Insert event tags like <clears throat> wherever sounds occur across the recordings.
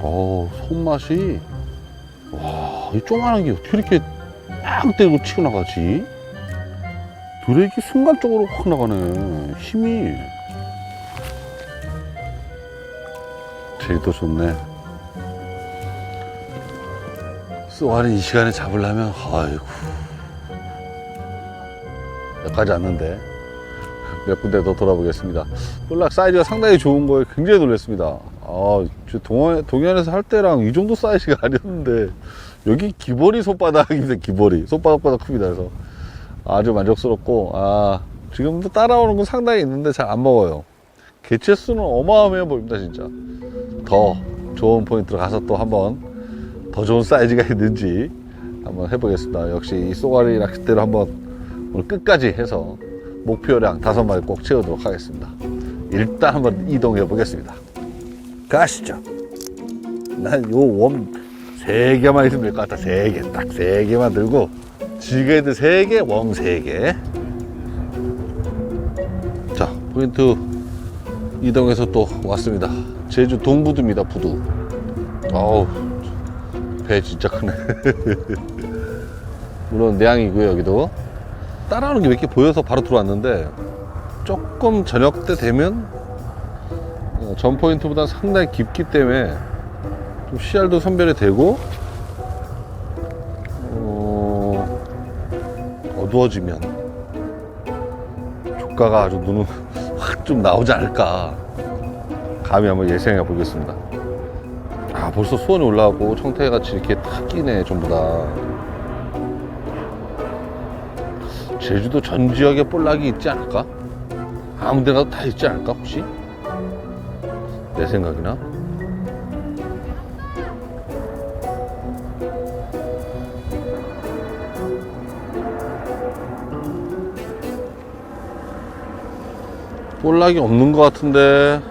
어 손맛이. 와이 조그만한 게 어떻게 이렇게 딱 때리고 치고 나가지? 드랙이 순간적으로 확 나가네 힘이. 제일도 좋네. 쏘아리 이 시간에 잡으려면 아이고. 여기까지 왔는데 몇 군데 더 돌아보겠습니다. 볼락 사이즈가 상당히 좋은 거에 굉장히 놀랐습니다. 아, 저 동안, 동해안에서 할 때랑 이 정도 사이즈가 <laughs> 아니었는데, 여기 기벌이 손바닥입니다, 기벌이. 손바닥보다 큽니다. 그래서 아주 만족스럽고, 아, 지금도 따라오는 건 상당히 있는데 잘 안 먹어요. 개체 수는 어마어마해 보입니다, 진짜. 더 좋은 포인트로 가서 또 한번 더 좋은 사이즈가 <laughs> 있는지 한번 해보겠습니다. 역시 이 쏘가리 낚싯대로 한번 오늘 끝까지 해서 목표량 다섯 마리 꼭 채우도록 하겠습니다. 일단 한번 이동해 보겠습니다. 가시죠. 난 요 웜 세 개만 있으면 될 것 같아. 세 개. 딱 세 개만 들고 지게드 세 개, 웜 세 개. 자, 포인트 이동해서 또 왔습니다. 제주 동부두입니다, 부두. 아우, 배 진짜 크네. <laughs> 물론 내양이고요, 여기도. 따라오는 게 몇 개 보여서 바로 들어왔는데 조금 저녁 때 되면 어, 전 포인트보다 상당히 깊기 때문에 좀 씨알도 선별이 되고 어, 어두워지면 조가가 아주 눈은 <laughs> 확 좀 나오지 않을까 감히 한번 예상해 보겠습니다 아 벌써 수원이 올라가고 청태같이 이렇게 탁 끼네 전부 다 제주도 전 지역에 볼락이 있지 않을까? 아무 데나 다 있지 않을까 혹시? 내 생각이나? 볼락이 없는 것 같은데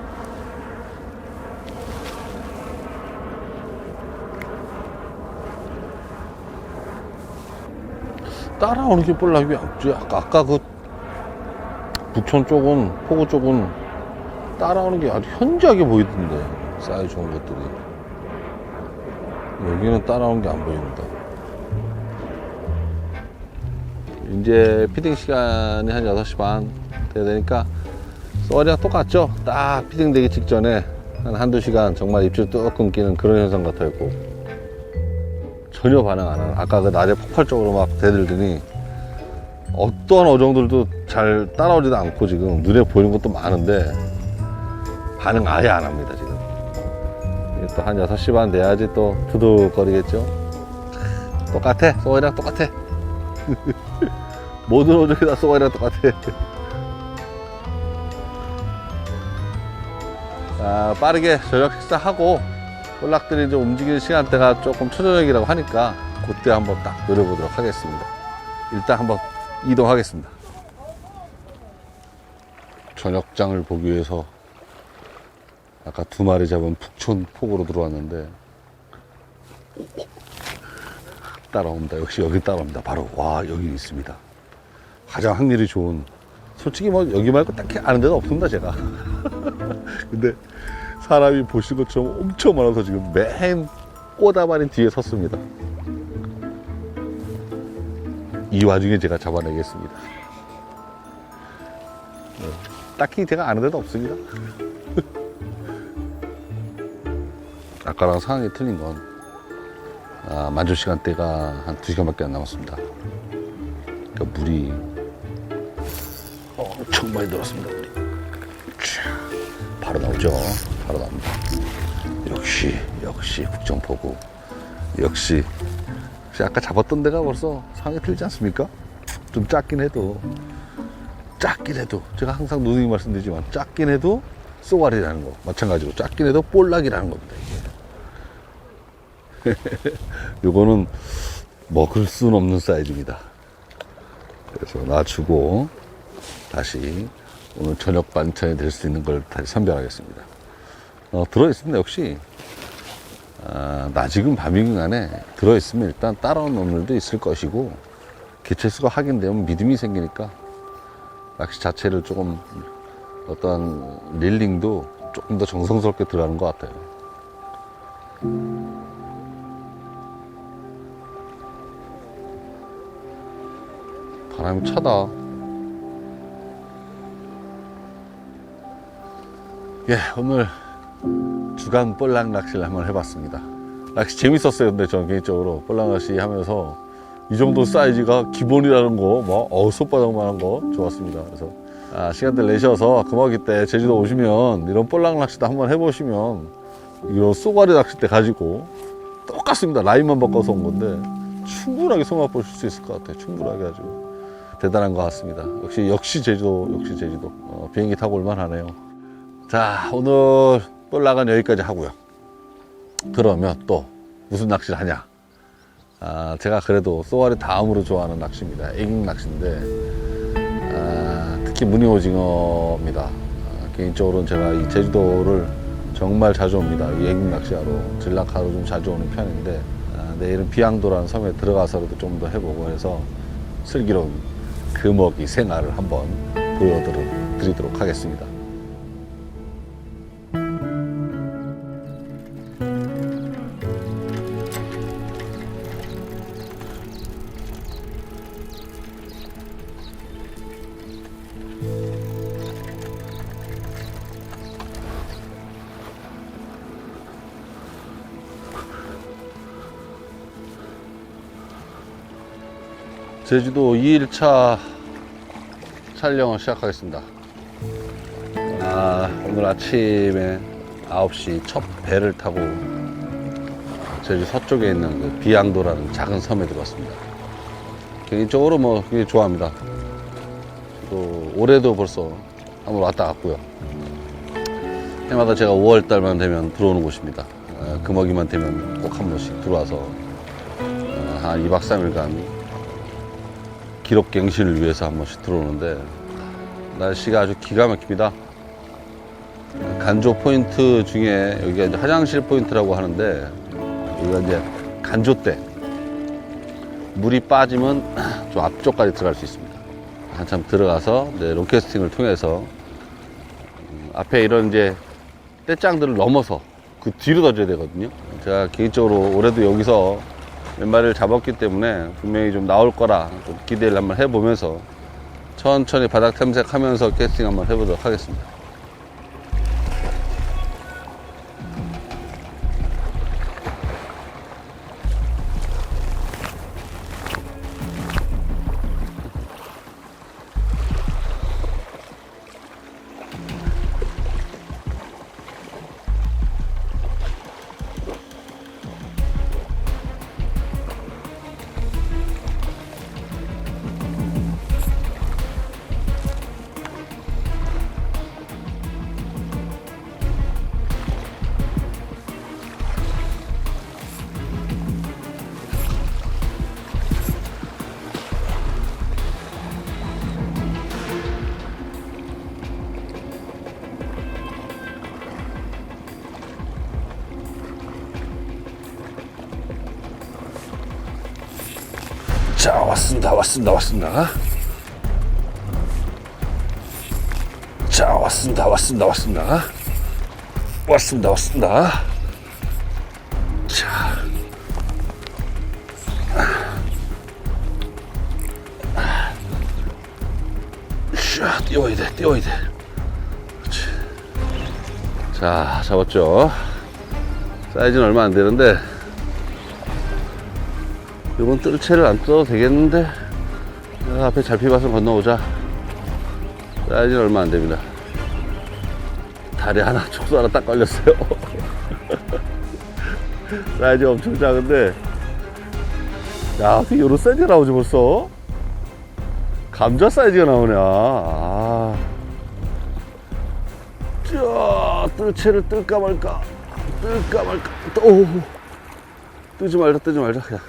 따라오는 게 볼락이 없지. 아까, 아까 그 북촌 쪽은, 포구 쪽은 따라오는 게 아주 현저하게 보이던데. 사이즈 좋은 것들이. 여기는 따라오는 게 안 보입니다. 이제 피딩 시간이 한 6시 반 돼야 되니까 쏘아리랑 똑같죠? 딱 피딩 되기 직전에 한 한두 시간 정말 입질 뚝 끊기는 그런 현상 같았고 전혀 반응 안 하는 아까 그 낮에 폭발적으로 막 대들더니 어떠한 어종들도 잘 따라오지도 않고 지금 눈에 보이는 것도 많은데 반응 아예 안 합니다 지금 또 한 6시 반 돼야지 또 두둑거리겠죠 똑같아 소이랑 똑같아 <laughs> 모든 어종이 다 소이랑 똑같아 자, <laughs> 빠르게 저녁 식사하고 볼락들이 좀 움직이는 시간대가 조금 초저녁이라고 하니까 그때 한번 딱 노려보도록 하겠습니다. 일단 한번 이동하겠습니다. 저녁장을 보기 위해서 아까 두 마리 잡은 북촌 폭으로 들어왔는데 따라옵니다. 역시 여기 따라옵니다. 바로 와 여기 있습니다. 가장 확률이 좋은 솔직히 뭐 여기 말고 딱히 아는 데가 없습니다 제가. <laughs> 근데 사람이 보신 것처럼 엄청 많아서 지금 맨 꼬다발인 뒤에 섰습니다. 이 와중에 제가 잡아내겠습니다. 네, 딱히 제가 아는 데도 없습니다. <laughs> 아까랑 상황이 틀린 건 아, 만조 시간대가 한 2시간밖에 안 남았습니다. 그러니까 물이 엄청 많이 들었습니다. 물이. 바로 나오죠. 바로 나옵니다. 역시 역시 국정포구 역시 역시 아까 잡았던 데가 벌써 상황이 틀리지 않습니까? 좀 작긴 해도 작긴 해도 제가 항상 누누이 말씀드리지만 작긴 해도 쏘가리라는 거 마찬가지로 작긴 해도 볼락이라는 겁니다 <laughs> 요거는 먹을 수는 없는 사이즈입니다. 그래서 놔주고 다시 오늘 저녁 반찬이 될 수 있는 걸 다시 선별하겠습니다. 어, 들어있습니다 역시. 아, 낮이금 밤이금 간에 들어있으면 일단 따라온 놈들도 있을 것이고 개체수가 확인되면 믿음이 생기니까 낚시 자체를 조금 어떠한 릴링도 조금 더 정성스럽게 들어가는 것 같아요 바람이 차다. 예, 오늘 주간 볼락 낚시를 한번 해봤습니다. 낚시 재밌었어요. 근데 저는 개인적으로 볼락 낚시 하면서 이 정도 사이즈가 기본이라는 거, 뭐, 어우, 손바닥만한 거 좋았습니다. 그래서, 아, 시간들 내셔서 금화기 때 제주도 오시면 이런 볼락 낚시도 한번 해보시면 이런 쏘가리 낚싯대 가지고 똑같습니다. 라인만 바꿔서 온 건데 충분하게 손맛 보실 수 있을 것 같아요. 충분하게 가지고. 대단한 것 같습니다. 역시, 역시 제주도, 역시 제주도. 어, 비행기 타고 올만하네요. 자, 오늘 볼락은 여기까지 하고요. 그러면 또 무슨 낚시를 하냐? 아, 제가 그래도 쏘아리 다음으로 좋아하는 낚시입니다. 애깅 낚시인데, 아, 특히 무늬 오징어입니다. 아, 개인적으로는 제가 이 제주도를 정말 자주 옵니다. 이 애깅 낚시하러, 전락하러 좀 자주 오는 편인데, 아, 내일은 비양도라는 섬에 들어가서라도 좀 더 해보고 해서 슬기로운 금어기 생활을 한번 보여드리도록 하겠습니다. 제주도 2일차 촬영을 시작하겠습니다. 아, 오늘 아침에 9시 첫 배를 타고 제주 서쪽에 있는 그 비양도라는 작은 섬에 들어왔습니다. 개인적으로 뭐 굉장히 좋아합니다. 또 올해도 벌써 한번 왔다 갔고요. 해마다 제가 5월 달만 되면 들어오는 곳입니다. 아, 금어기만 되면 꼭 한 번씩 들어와서 어, 한 2박 3일간 기록 갱신을 위해서 한 번씩 들어오는데 날씨가 아주 기가 막힙니다. 간조 포인트 중에 여기가 이제 화장실 포인트라고 하는데 여기가 이제 간조 때 물이 빠지면 <clears throat> 좀 앞쪽까지 들어갈 수 있습니다. 한참 들어가서 이제 롱캐스팅을 통해서 음, 앞에 이런 이제 떼짱들을 넘어서 그 뒤로 던져야 되거든요. 제가 개인적으로 올해도 여기서 몇 마리를 잡았기 때문에 분명히 좀 나올 거라 좀 기대를 한번 해보면서 천천히 바닥 탐색하면서 캐스팅 한번 해보도록 하겠습니다. 자, 왔습니다, 왔습니다, 왔습니다. 자, 왔습니다, 왔습니다, 왔습니다. 왔습니다, 왔습니다. 자. 샤, 띄워야 돼, 띄워야 돼. 그렇지. 자, 잡았죠. 사이즈는 얼마 안 되는데, 이번 뜰채를 안 떠도 되겠는데? 야, 앞에 잡히봐서 건너오자. 사이즈는 얼마 안 됩니다. 다리 하나 촉수 하나 딱 걸렸어요. <laughs> 사이즈 엄청 작은데. 야 어떻게 요런 사이즈가 나오지 벌써? 감자 사이즈가 나오냐 아. 자 뜰채를 뜰까 말까? 뜰까 말까? 오. 뜨지 말자 뜨지 말자 그냥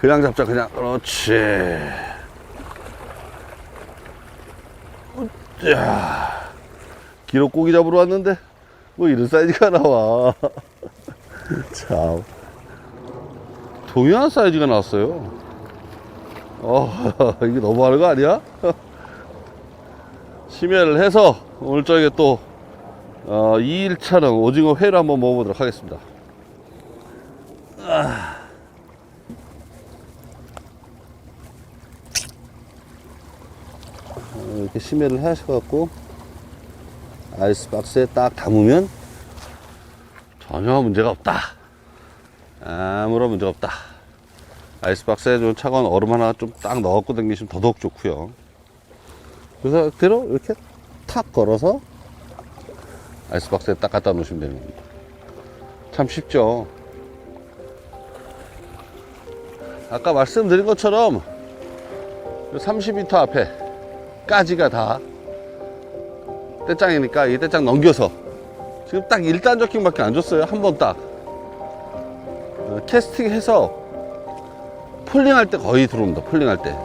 그냥 잡자 그냥. 그렇지. 자 기록 고기 잡으러 왔는데 뭐 이런 사이즈가 나와. <laughs> 참. 동일한 사이즈가 나왔어요. 어 <laughs> 이게 너무하는 거 아니야? <laughs> 심야를 해서 오늘 저녁에 또 어, 2일차는 오징어 회를 한번 먹어보도록 하겠습니다. 어, 이렇게 심해를 하셔갖고 아이스박스에 딱 담으면 전혀 문제가 없다. 아무런 문제가 없다. 아이스박스에 좀 차가운 얼음 하나 좀 딱 넣었고 당기시면 더더욱 좋고요. 그래서 그대로 이렇게 탁 걸어서 아이스박스에 딱 갖다 놓으시면 되는 겁니다. 참 쉽죠. 아까 말씀드린 것처럼 30m 앞에 까지가 다 떼짱이니까 이 떼짱 넘겨서 지금 딱 1단 저킹밖에 안 줬어요. 한 번 딱. 어, 캐스팅해서 폴링할 때 거의 들어옵니다. 폴링할 때.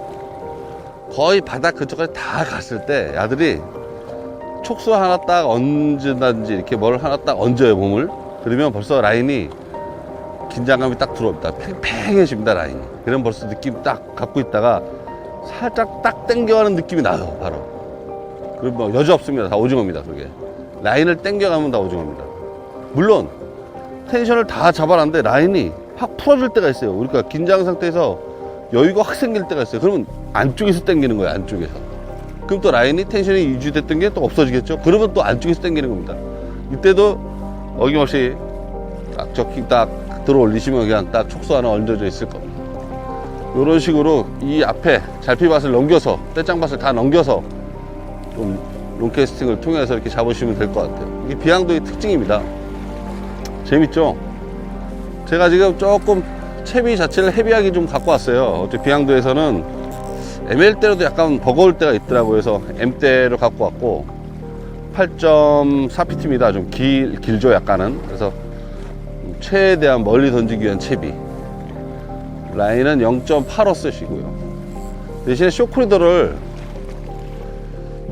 거의 바닥 그쪽까지 다 갔을 때 야들이 촉수 하나 딱 얹은다든지 이렇게 뭘 하나 딱 얹어요 몸을 그러면 벌써 라인이 긴장감이 딱 들어옵니다 팽팽해집니다 라인이 그럼 벌써 느낌 딱 갖고 있다가 살짝 딱 땡겨가는 느낌이 나요 바로. 그럼 뭐 여지 없습니다. 다 오징어입니다 그게. 라인을 땡겨가면 다 오징어입니다. 물론 텐션을 다 잡아놨는데 라인이 확 풀어질 때가 있어요. 우리가 긴장 상태에서 여유가 확 생길 때가 있어요. 그러면 안쪽에서 땡기는 거예요 안쪽에서. 그럼 또 라인이 텐션이 유지됐던 게 또 없어지겠죠? 그러면 또 안쪽에서 당기는 겁니다. 이때도 어김없이 딱 적킹 딱 들어 올리시면 그냥 딱 촉수 하나 얹어져 있을 겁니다. 이런 식으로 이 앞에 잘피밭을 넘겨서, 떼짱밭을 다 넘겨서 좀 롱캐스팅을 통해서 이렇게 잡으시면 될 것 같아요. 이게 비양도의 특징입니다. 재밌죠? 제가 지금 조금 채비 자체를 헤비하게 좀 갖고 왔어요. 어째 비양도에서는 ML대로도 약간 버거울 때가 있더라고요. 그래서 M대로 갖고 왔고 8.4PT입니다. 좀 길, 길죠, 약간은. 그래서 최대한 멀리 던지기 위한 채비. 라인은 0.85 쓰시고요. 대신에 쇼크리더를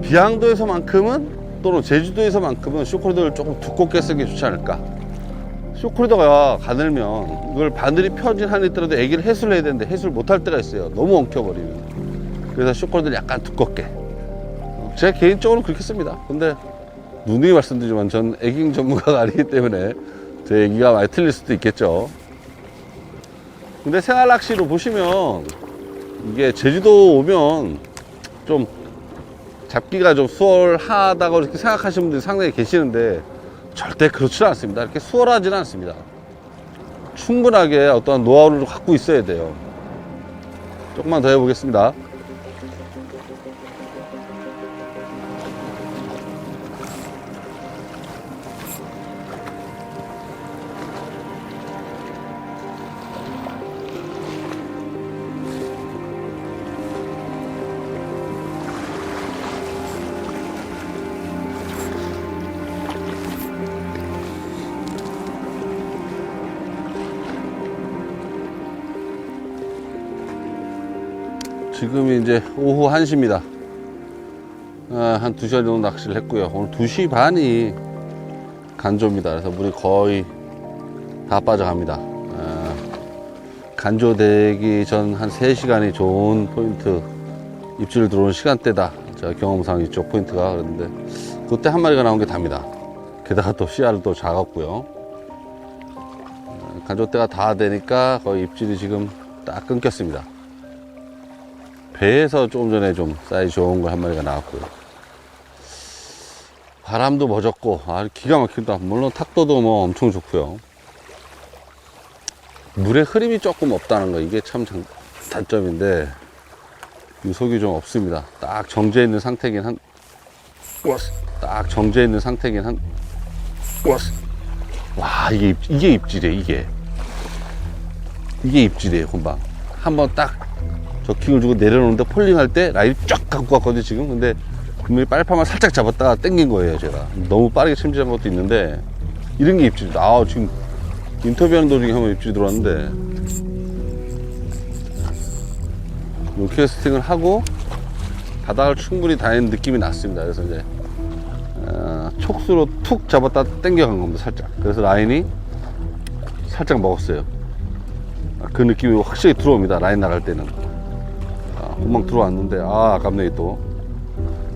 비양도에서만큼은 또는 제주도에서만큼은 쇼크리더를 조금 두껍게 쓰는 게 좋지 않을까. 쇼크리더가 가늘면 이걸 바늘이 펴진 한이 있더라도 애기를 해수를 해야 되는데 해수를 못할 때가 있어요. 너무 엉켜버리면. 그래서 쇼크리더를 약간 두껍게. 제 개인적으로 그렇게 씁니다. 근데 누누이 말씀드리지만 전 애깅 전문가가 <laughs> 아니기 때문에 제 얘기가 많이 틀릴 수도 있겠죠. 근데 생활 낚시로 보시면 이게 제주도 오면 좀 잡기가 좀 수월하다고 이렇게 생각하시는 분들이 상당히 계시는데 절대 그렇지 않습니다. 이렇게 수월하지는 않습니다. 충분하게 어떤 노하우를 갖고 있어야 돼요. 조금만 더 해보겠습니다. 지금이 이제 오후 1시입니다. 아, 한 2시간 정도 낚시를 했고요. 오늘 2시 반이 간조입니다. 그래서 물이 거의 다 빠져갑니다. 아, 간조되기 전 한 3시간이 좋은 포인트 입질 들어오는 시간대다. 제가 경험상 이쪽 포인트가 그랬는데 그때 한 마리가 나온 게 답니다. 게다가 또 씨알을 또 작았고요. 아, 간조 때가 다 되니까 거의 입질이 지금 딱 끊겼습니다. 배에서 조금 전에 좀 사이즈 좋은 거 한 마리가 나왔고요. 바람도 멎었고, 아, 기가 막힌다. 물론 탁도도 뭐 엄청 좋고요. 물의 흐름이 조금 없다는 거, 이게 참 장- 단점인데, 유속이 좀 없습니다. 딱 정지해 있는 상태긴 한. 딱 정지해 있는 상태긴 한. 와, 이게, 입- 이게 입질이에요, 이게. 이게 입질이에요, 금방. 한번 딱 저킹을 주고 내려놓는데 폴링할 때 라인 쫙 갖고 왔거든요 지금. 근데 분명히 빨판만 살짝 잡았다가 당긴 거예요 제가. 너무 빠르게 침질한 것도 있는데 이런 게 입질이다 아 지금 인터뷰하는 도중에 한번 입질이 들어왔는데. 요 캐스팅을 하고 바닥을 충분히 다니는 느낌이 났습니다. 그래서 이제 어, 촉수로 툭 잡았다 당겨간 겁니다 살짝. 그래서 라인이 살짝 먹었어요. 아, 그 느낌이 확실히 들어옵니다 라인 나갈 때는. 아, 금방 들어왔는데 아 아깝네 또.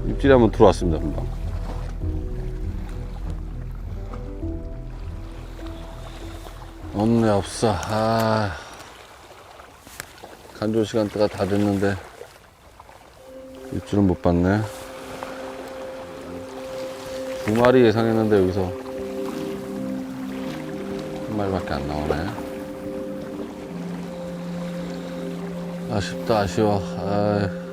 입질이 한번 들어왔습니다 금방. 없네 없어. 아. 간조 시간대가 다 됐는데 입질은 못 봤네. 두 마리 예상했는데 여기서 한 마리밖에 안 나오네 아쉽다 아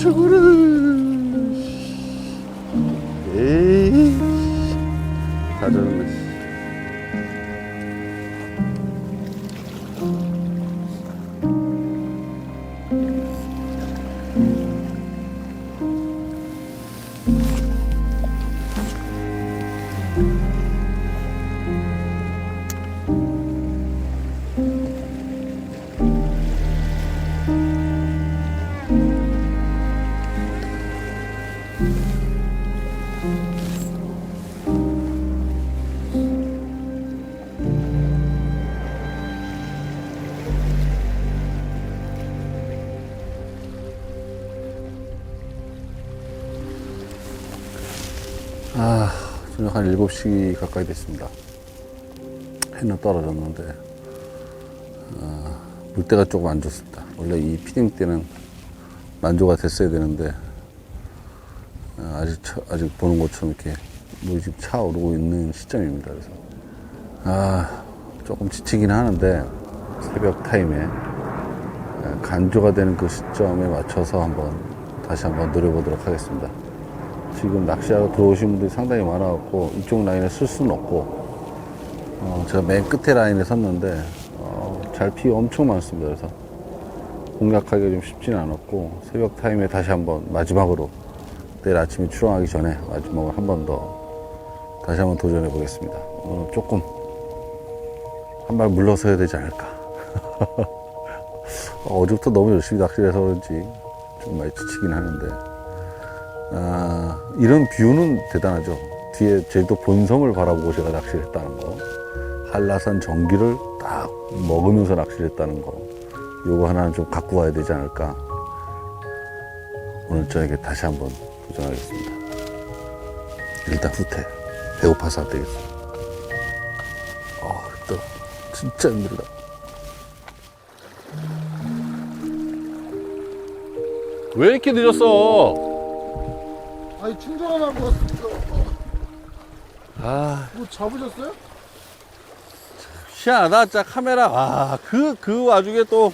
সদগুরু 한 7시 가까이 됐습니다. 해는 떨어졌는데, 아, 물때가 조금 안 좋습니다. 원래 이 피딩 때는 만조가 됐어야 되는데, 아, 아직, 차- 아직 보는 것처럼 이렇게 물이 지금 차오르고 있는 시점입니다. 그래서, 아, 조금 지치긴 하는데, 새벽 타임에, 아, 간조가 되는 그 시점에 맞춰서 한번, 다시 한번 노려보도록 하겠습니다. 지금 낚시하러 들어오신 분들이 상당히 많아갖고 이쪽 라인에 쓸 수는 없고 어, 제가 맨 끝에 라인에 섰는데 어, 잘 피가 엄청 많습니다. 그래서 공략하기가 좀 쉽지는 않았고 새벽 타임에 다시 한번 마지막으로 내일 아침에 출항하기 전에 마지막으로 한 번 더 다시 한번 도전해 보겠습니다. 오늘 조금 한 발 물러서야 되지 않을까. <laughs> 어제부터 너무 열심히 낚시를 해서 그런지 좀 많이 지치긴 하는데 아, 이런 뷰는 대단하죠. 뒤에 제주도 본섬을 바라보고 제가 낚시를 했다는 거. 한라산 전기를 딱 먹으면서 낚시를 했다는 거. 요거 하나는 좀 갖고 와야 되지 않을까. 오늘 저에게 다시 한번 도전하겠습니다. 일단 후퇴. 배고파서 안 되겠어. 아, 힘들어. 진짜 힘들다. 왜 이렇게 늦었어? 아니 충전하고 왔습니다. 아, 뭐 잡으셨어요? 희한하다, 진짜 카메라. 와, 그, 그 와중에 또,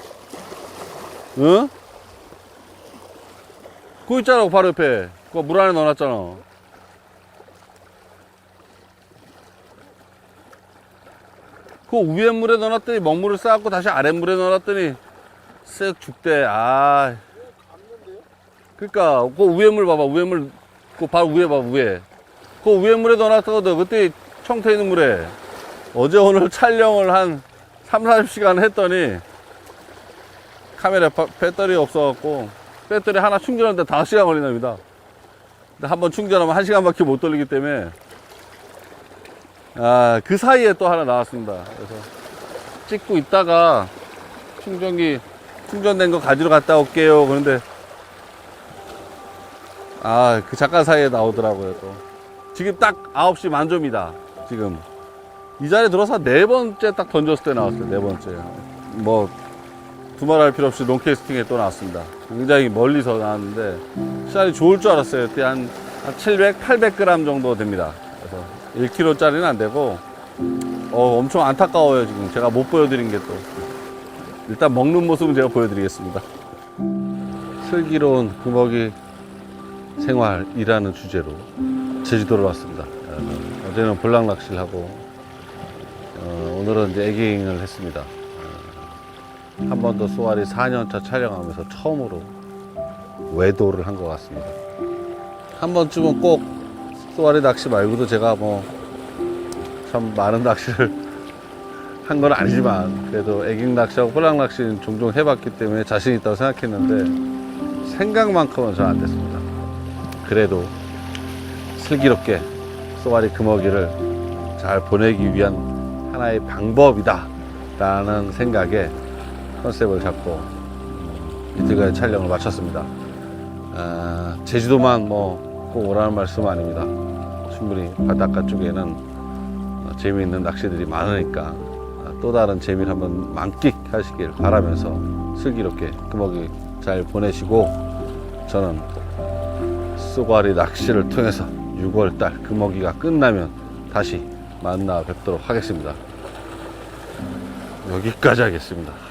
응? 그거 있잖아, 바로 옆에. 그거 물 안에 넣어놨잖아. 그거 위에 물에 넣어놨더니 먹물을 쌓았고 다시 아래 물에 넣어놨더니 쓱 죽대. 아. 그니까, 그 위에 물 봐봐, 위에 물, 그 바로 위에 봐, 위에. 그 위에 물에 넣어놨거든. 그때 청태 있는 물에. 어제 오늘 촬영을 한 3, 40시간 했더니 카메라 바- 배터리 없어갖고 배터리 하나 충전하는데 5시간 걸린답니다. 근데 한번 충전하면 1시간밖에 못 돌리기 때문에 아, 그 사이에 또 하나 나왔습니다. 그래서 찍고 있다가 충전기 충전된 거 가지러 갔다 올게요. 그런데 아, 그 잠깐 사이에 나오더라고요, 또. 지금 딱 9시 만점이다. 지금. 이 자리에 들어서 네 번째 딱 던졌을 때 나왔어요. 네 번째. 뭐, 두말할 필요 없이 롱캐스팅에 또 나왔습니다. 굉장히 멀리서 나왔는데, 시간이 좋을 줄 알았어요. 그때 한, 한 700, 800g 정도 됩니다. 그래서 1kg짜리는 안 되고, 어, 엄청 안타까워요, 지금. 제가 못 보여드린 게 또. 일단 먹는 모습은 제가 보여드리겠습니다. 슬기로운 금어기 생활이라는 주제로 제주도로 왔습니다. 어, 어제는 볼락 낚시를 하고, 어, 오늘은 이제 에깅을 했습니다. 어, 한 번도 쏘아리 4년차 촬영하면서 처음으로 외도를 한 것 같습니다. 한 번쯤은 꼭 쏘아리 낚시 말고도 제가 뭐 참 많은 낚시를 <laughs> 한 건 아니지만 그래도 애깅 낚시하고 폴락 낚시는 종종 해봤기 때문에 자신 있다고 생각했는데 생각만큼은 잘 안 됐습니다. 그래도 슬기롭게 쏘아리 금어기를 잘 보내기 위한 하나의 방법이다 라는 생각에 컨셉을 잡고 이틀간의 촬영을 마쳤습니다. 아, 제주도만 뭐 꼭 오라는 말씀은 아닙니다. 충분히 바닷가 쪽에는 어, 재미있는 낚시들이 많으니까 어, 또 다른 재미를 한번 만끽하시길 바라면서 슬기롭게 금어기 잘 보내시고 저는 쏘가리 낚시를 통해서 6월달 금어기가 끝나면 다시 만나 뵙도록 하겠습니다. 여기까지 하겠습니다.